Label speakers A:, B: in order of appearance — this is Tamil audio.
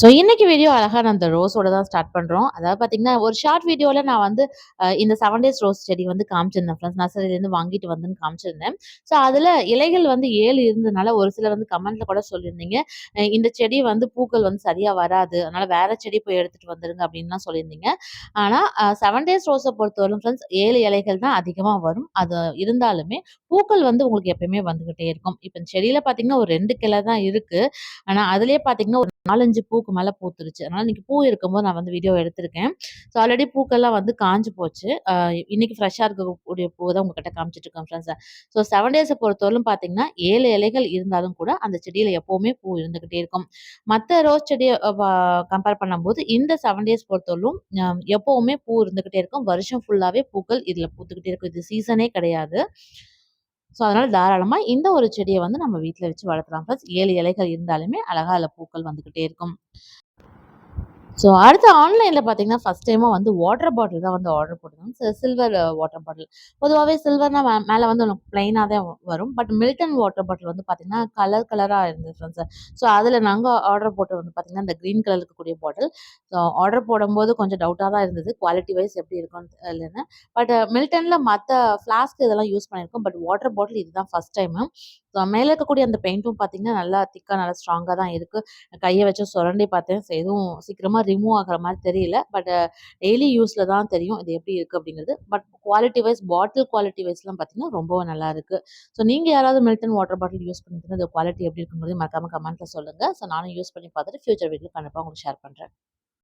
A: ஸோ இன்னைக்கு வீடியோ அழகாக நான் அந்த ரோஸோட தான் ஸ்டார்ட் பண்ணுறோம் அதாவது பார்த்தீங்கன்னா, ஒரு ஷார்ட் வீடியோவில் நான் வந்து இந்த செவன் டேஸ் ரோஸ் செடி வந்து காமிச்சிருந்தேன் ஃப்ரெண்ட்ஸ். நர்சரிலேருந்து வாங்கிட்டு வந்துன்னு காமிச்சிருந்தேன். ஸோ அதில் இலைகள் வந்து ஏழு இருந்ததுனால ஒரு சிலர் வந்து கமெண்ட்ல கூட சொல்லியிருந்தீங்க. இந்த செடி வந்து பூக்கள் வந்து சரியாக வராது. அதனால் வேற செடி போய் எடுத்துட்டு வந்துருங்க அப்படின்லாம் சொல்லியிருந்தீங்க. ஆனால் செவன் டேஸ் ரோஸை பொறுத்தவரைக்கும் ஃப்ரெண்ட்ஸ் ஏழு இலைகள் தான் அதிகமாக வரும். அது இருந்தாலுமே பூக்கள் வந்து உங்களுக்கு எப்பயுமே வந்துகிட்டே இருக்கும். இப்போ செடியில் பார்த்தீங்கன்னா, ஒரு ரெண்டு கிளை தான் இருக்கு. ஆனால் அதுலேயே பார்த்தீங்கன்னா, ஒரு 4, 5 பூக்கு மேல பூத்துருச்சு. அதனால இன்னைக்கு பூ இருக்கும்போது நான் வந்து வீடியோ எடுத்திருக்கேன். ஸோ ஆல்ரெடி பூக்கள்லாம் வந்து காஞ்சு போச்சு. இன்னைக்கு ஃப்ரெஷ்ஷாக இருக்கக்கூடிய பூ தான் உங்ககிட்ட காமிச்சிட்டு இருக்கேன் ஃப்ரெண்ட்ஸ். ஸோ செவன் டேஸை பொறுத்தவரையிலும் பார்த்தீங்கன்னா, ஏழு இலைகள் இருந்தாலும் கூட அந்த செடியில் எப்போவுமே பூ இருந்துகிட்டே இருக்கும். மற்ற ரோஸ் செடியை கம்பேர் பண்ணும்போது இந்த செவன் டேஸ் பொறுத்தவரையிலும் எப்போவுமே பூ இருந்துகிட்டே இருக்கும். வருஷம் ஃபுல்லாகவே பூக்கள் இதில் பூத்துக்கிட்டே இருக்கும். இது சீசனே கிடையாது. ஸோ அதனால தாராளமாக இந்த ஒரு செடியை வந்து நம்ம வீட்டில் வச்சு வளர்த்தலாம் ப்ளஸ் ஏழு இலைகள் இருந்தாலுமே அழகா அதில் பூக்கள் வந்துக்கிட்டே இருக்கும். ஸோ அடுத்து ஆன்லைனில் பார்த்தீங்கன்னா, ஃபர்ஸ்ட் டைமாக வந்து வாட்டர் பாட்டில் தான் வந்து ஆர்டர் போட்டிருந்தோம். Silver water bottle. பொதுவாகவே சில்வர்னா மே மேலே வந்து ப்ளைனாக தான் வரும். பட் மில்டன் வாட்டர் பாட்டில் வந்து பார்த்தீங்கன்னா, கலர் கலராக இருந்தது ஃப்ரெண்ட்ஸ். ஸோ அதில் நாங்கள் ஆர்டர் போட்டது வந்து பார்த்தீங்கன்னா, இந்த க்ரீன் கலர் இருக்கக்கூடிய பாட்டில். ஸோ ஆர்டர் போடும்போது கொஞ்சம் டவுட்டாக தான் இருந்தது. குவாலிட்டி வைஸ் எப்படி இருக்கும்னு இல்லைன்னு பட் மில்டனில் மற்ற ஃப்ளாஸ்க் இதெல்லாம் யூஸ் பண்ணியிருக்கோம். பட் வாட்டர் பாட்டில் இதுதான் ஃபர்ஸ்ட் டைமு. ஸோ இருக்கக்கூடிய அந்த பெயிண்ட்டும் பார்த்தீங்கன்னா, நல்லா திக்காக நல்லா ஸ்ட்ராங்காக தான் இருக்குது கையை வச்சு சுரண்டி பார்த்தேன். ஸோ எதுவும் சீக்கிரமாக ரிமூவ் ஆகிற மாதிரி தெரியல. பட் டெய்லி யூஸில் தான் தெரியும். இது எப்படி இருக்குது அப்படிங்கிறது. But quality wise bottle quality வைஸ்லாம் பார்த்தீங்கன்னா, ரொம்பவும் நல்லா இருக்குது ஸோ நீங்கள் யாராவது மில்டன் வாட்டர் பாட்டில் யூஸ் பண்ணிட்டு இந்த குவாலிட்டி எப்படி இருக்குங்கிறதையும் மறக்காம கமெண்ட்டில் சொல்லுங்கள் ஸோ நானும் யூஸ் பண்ணி பார்த்துட்டு ஃபியூச்சர் வீட்டில் கண்டிப்பாக உங்களுக்கு ஷேர் பண்ணுறேன்